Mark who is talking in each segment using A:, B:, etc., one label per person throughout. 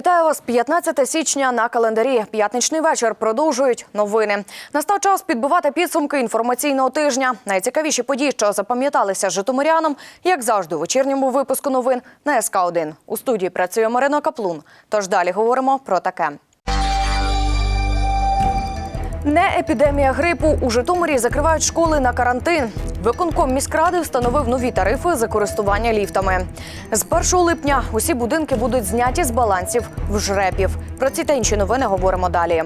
A: Вітаю вас 15 січня на календарі. П'ятничний вечір продовжують новини. Настав час підбивати підсумки інформаційного тижня. Найцікавіші події, що запам'яталися житомирянам, як завжди, у вечірньому випуску новин на СК 1 У студії працює Марина Каплун. Тож далі говоримо про таке. Не епідемія грипу у Житомирі закривають школи на карантин. Виконком міськради встановив нові тарифи за користування ліфтами. З 1 липня усі будинки будуть зняті з балансів в жрепів. Про ці та інші новини говоримо далі.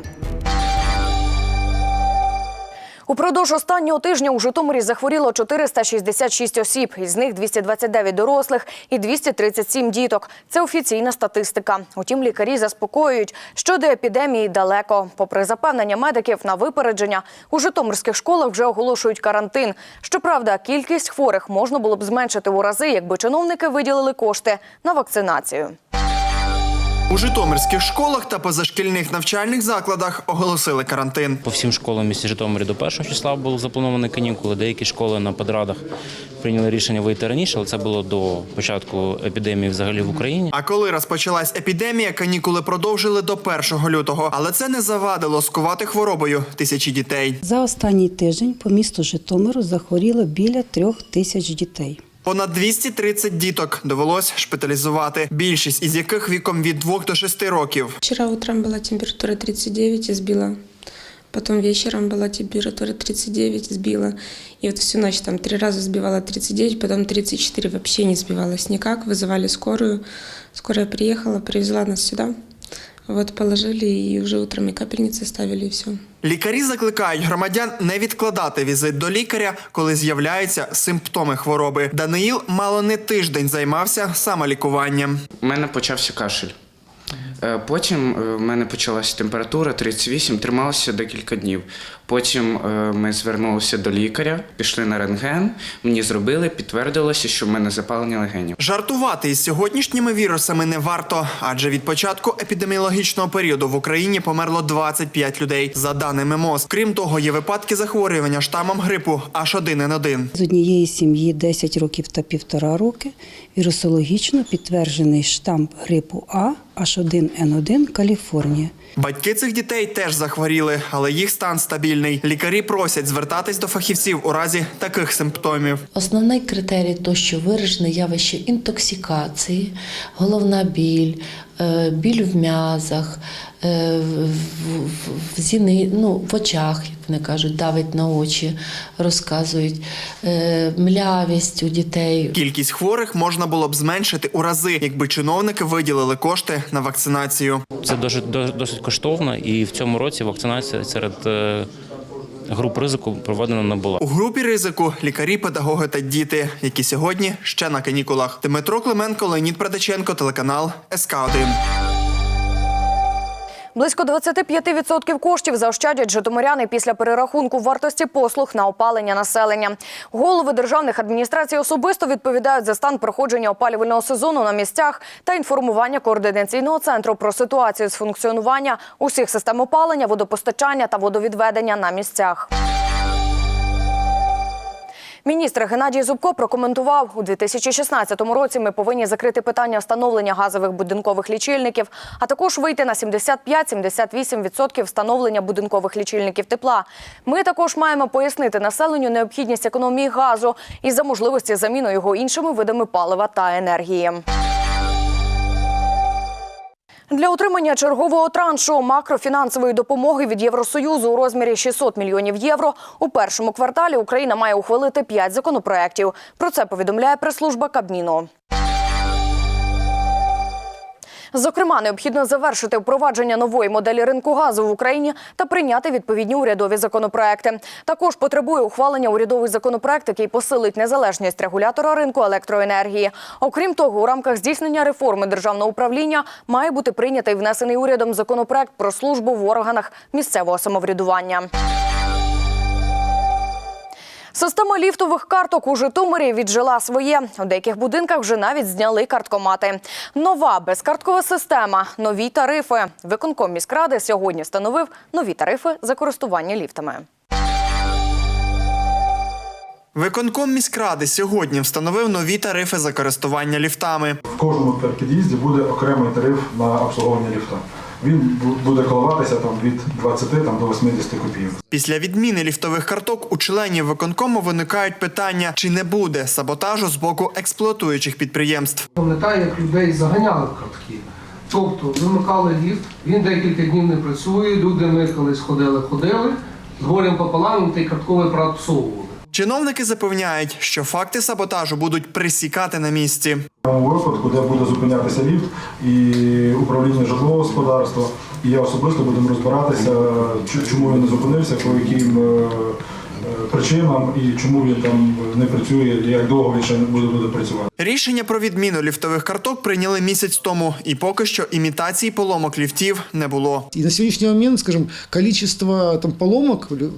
A: Упродовж останнього тижня у Житомирі захворіло 466 осіб, із них 229 дорослих і 237 діток. Це офіційна статистика. Утім, лікарі заспокоюють, що до епідемії далеко. Попри запевнення медиків на випередження, у житомирських школах вже оголошують карантин. Щоправда, кількість хворих можна було б зменшити у рази, якби чиновники виділили кошти на вакцинацію.
B: У житомирських школах та позашкільних навчальних закладах оголосили карантин.
C: По всім школам місті Житомирі до першого числа були заплановані канікули. Деякі школи на подрадах прийняли рішення вийти раніше, але це було до початку епідемії взагалі в Україні.
B: А коли розпочалась епідемія, канікули продовжили до 1 лютого. Але це не завадило скувати хворобою тисячі дітей.
D: За останній тиждень по місту Житомиру захворіло біля трьох тисяч дітей.
B: Понад 230 діток довелось шпиталізувати, більшість із яких віком від 2 до 6 років.
E: Вчера утром была температура 39 и сбила. Потом вечером была температура 39 сбила. И вот всю ночь там три раза сбивала 39, потом 34 вообще не сбивалась никак. Вызывали скорую. Скорая приехала, привезла нас сюда. Вот положили и уже утром и капельницы ставили и все.
B: Лікарі закликають громадян не відкладати візит до лікаря, коли з'являються симптоми хвороби. Даниїл мало не тиждень займався самолікуванням.
F: У мене почався кашель. Е, Потім е, в мене почалася температура 38, трималася декілька днів. Потім е, ми звернулися до лікаря, пішли на рентген, мені зробили, підтвердилося, що в мене запалення легенів.
B: Жартувати із сьогоднішніми вірусами не варто, адже від початку епідеміологічного періоду в Україні померло 25 людей. За даними МОЗ. Крім того, є випадки захворювання штамом грипу H1N1.
D: З однієї сім'ї 10 років та півтора роки вірусологічно підтверджений штамп грипу А H1N1 Каліфорнія.
B: Батьки цих дітей теж захворіли, але їх стан стабільний. Лікарі просять звертатись до фахівців у разі таких симптомів.
G: Основний критерій то, що виражене явище інтоксикації, головна біль, біль в м'язах, е, в, в, в, зіни, ну, в очах, як вони кажуть, давить на очі, розказують, е, млявість у дітей,
B: Кількість хворих можна було б зменшити у рази, якби чиновники виділили кошти на вакцинацію.
C: Це досить, до- досить коштовно, і в цьому році вакцинація серед е, груп ризику проведена не була.
B: У групі ризику лікарі, педагоги та діти, які сьогодні ще на канікулах. Дмитро Клименко, Леонід Прадаченко, телеканал СК 1
A: Близько 25% коштів заощадять житомиряни після перерахунку вартості послуг на опалення населення. Голови державних адміністрацій особисто відповідають за стан проходження опалювального сезону на місцях та інформування координаційного центру про ситуацію з функціонування усіх систем опалення, водопостачання та водовідведення на місцях. Міністр Геннадій Зубко прокоментував у 2016 році. Ми повинні закрити питання встановлення газових будинкових лічильників, а також вийти на 75-78% встановлення будинкових лічильників тепла. Ми також маємо пояснити населенню необхідність економії газу і за можливості заміну його іншими видами палива та енергії. Для отримання чергового траншу макрофінансової допомоги від Євросоюзу у розмірі 600 мільйонів євро у першому кварталі Україна має ухвалити 5 законопроєктів. Про це повідомляє прес-служба Кабміну. Зокрема, необхідно завершити впровадження нової моделі ринку газу в Україні та прийняти відповідні урядові законопроекти. Також потребує ухвалення урядовий законопроект, який посилить незалежність регулятора ринку електроенергії. Окрім того, у рамках здійснення реформи державного управління має бути прийнятий внесений урядом законопроект про службу в органах місцевого самоврядування. Система ліфтових карток у Житомирі віджила своє. У деяких будинках вже навіть зняли карткомати. Нова безкарткова система, нові тарифи. Виконком міськради сьогодні встановив нові тарифи за користування ліфтами.
B: Виконком міськради сьогодні встановив нові тарифи за користування ліфтами.
H: В кожному під'їзді буде окремий тариф на обслуговування ліфта. Він буде коливатися там від 20 там, до 80 копійок.
B: Після відміни ліфтових карток у членів виконкому виникають питання, чи не буде саботажу з боку експлуатуючих підприємств.
I: Пам'ятаю, як людей заганяли в картки. Тобто вимикали ліфт, він декілька днів не працює, люди микались, ходили, ходили, з горем пополам той картковий апарат всовували.
B: Чиновники запевняють, що факти саботажу будуть присікати на місці.
H: В тому випадку, де буде зупинятися ліфт і управління житлового господарства, і я особисто будемо розбиратися, чому він не зупинився, по яким е, е, причинам і чому він там не працює, і як довго він ще не буде, буде працювати.
B: Рішення про відміну ліфтових карток прийняли місяць тому, і поки що імітації поломок ліфтів не було.
J: И на сегодняшний момент, скажем, количество там, поломок лю-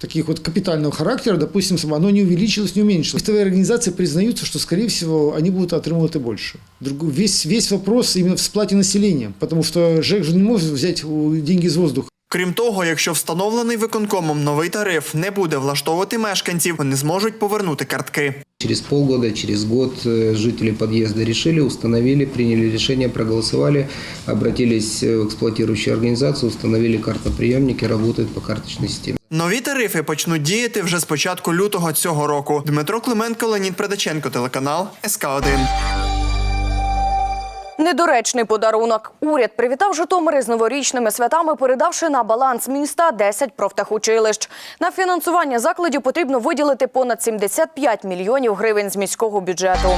J: таких вот капитального характера, допустим, оно не увеличилось, не уменьшилось. Лифтовые организации признаются, что, скорее всего, они будут отрывать и больше. Другой- Весь, весь вопрос именно в сплате населения, потому что ЖЭК же не может взять деньги из воздуха.
B: Крім того, якщо встановлений виконкомом новий тариф не буде влаштовувати мешканців, вони зможуть повернути картки.
K: Через полгода, через год э, жители подъезда решили, установили, приняли решение, проголосовали, обратились э, в эксплуатирующую организацию, установили картоприемники, работают по карточной системе.
B: Нові тарифи почнуть діяти вже з початку лютого цього року. Дмитро Клименко, Леонід Предаченко, телеканал СК 1
A: Недоречний подарунок. Уряд привітав Житомири з новорічними святами, передавши на баланс міста 10 профтехучилищ. На фінансування закладів потрібно виділити понад 75 мільйонів гривень з міського бюджету.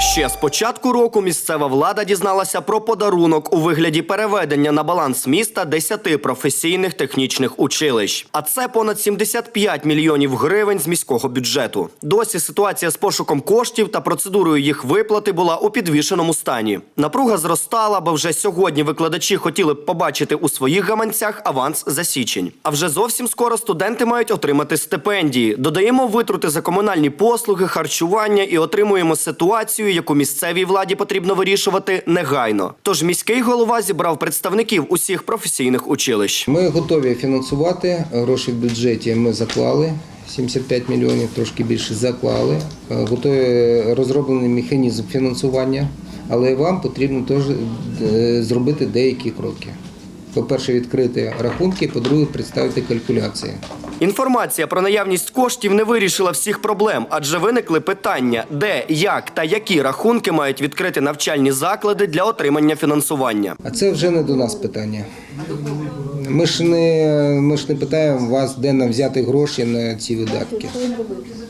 L: Ще з початку року місцева влада дізналася про подарунок у вигляді переведення на баланс міста 10 професійних технічних училищ. А це понад 75 мільйонів гривень з міського бюджету. Досі ситуація з пошуком коштів та процедурою їх виплати була у підвішеному стані. Напруга зростала, бо вже сьогодні викладачі хотіли б побачити у своїх гаманцях аванс за січень. А вже зовсім скоро студенти мають отримати стипендії. Додаємо витрути за комунальні послуги, харчування і отримуємо ситуацію, яку місцевій владі потрібно вирішувати негайно. Тож міський голова зібрав представників усіх професійних училищ.
K: Ми готові фінансувати, гроші в бюджеті ми заклали. 75 мільйонів, трошки більше заклали. Е, Готові розроблений механізм фінансування, але вам потрібно теж е, зробити деякі кроки. По-перше, відкрити рахунки, по-друге, представити калькуляції.
L: Інформація про наявність коштів не вирішила всіх проблем, адже виникли питання, де, як та які рахунки мають відкрити навчальні заклади для отримання фінансування.
K: А це вже не до нас питання. Ми ж не, ми ж не питаємо вас, де нам взяти гроші на ці видатки.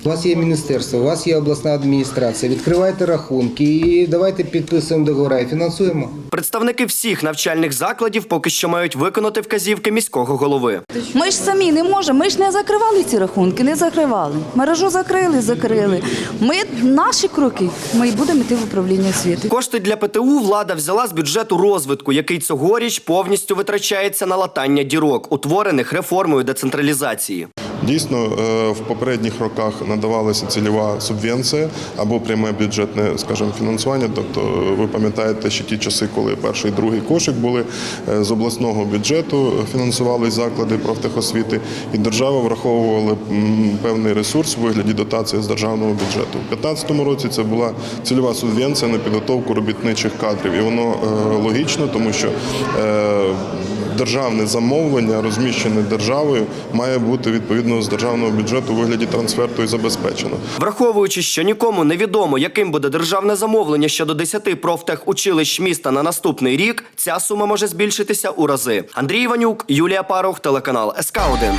K: У вас є міністерство, у вас є обласна адміністрація. Відкривайте рахунки і давайте підписуємо договори і фінансуємо.
L: Представники всіх навчальних закладів поки що мають виконати вказівки міського голови.
M: Ми ж самі не можемо. Ми ж не закривали ці рахунки, не закривали. Мережу закрили, закрили. Ми наші кроки. Ми будемо йти в управління освіти.
L: Кошти для ПТУ влада взяла з бюджету розвитку, який цьогоріч повністю витрачається на латання дірок, утворених реформою децентралізації.
N: Дійсно, е, в попередніх роках надавалася цільова субвенція або пряме бюджетне, скажімо, фінансування. Тобто, е, ви пам'ятаєте, що ті часи, коли перший і другий кошик були е, з обласного бюджету, фінансували заклади профтехосвіти, і держава враховувала певний ресурс у вигляді дотації з державного бюджету. У 2015 році це була цільова субвенція на підготовку робітничих кадрів, і воно логічно, тому що державне замовлення, розміщене державою, має бути відповідно з державного бюджету у вигляді трансферту і забезпечено.
L: Враховуючи, що нікому не відомо, яким буде державне замовлення щодо 10 профтехучилищ міста на наступний рік, ця сума може збільшитися у рази. Андрій Іванюк, Юлія Парух, телеканал СК 1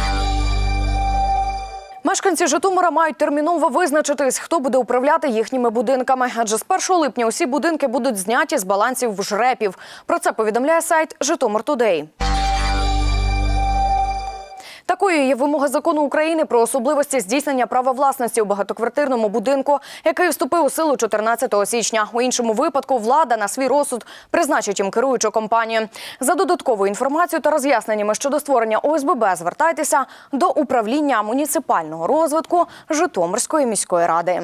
A: Мешканці Житомира мають терміново визначитись, хто буде управляти їхніми будинками. Адже з 1 липня усі будинки будуть зняті з балансів жрепів. Про це повідомляє сайт Житомир Тудей. Такою є вимога закону України про особливості здійснення права власності у багатоквартирному будинку, який вступив у силу 14 січня. У іншому випадку влада на свій розсуд призначить їм керуючу компанію. За додатковою інформацією та роз'ясненнями щодо створення ОСББ звертайтеся до управління муніципального розвитку Житомирської міської ради.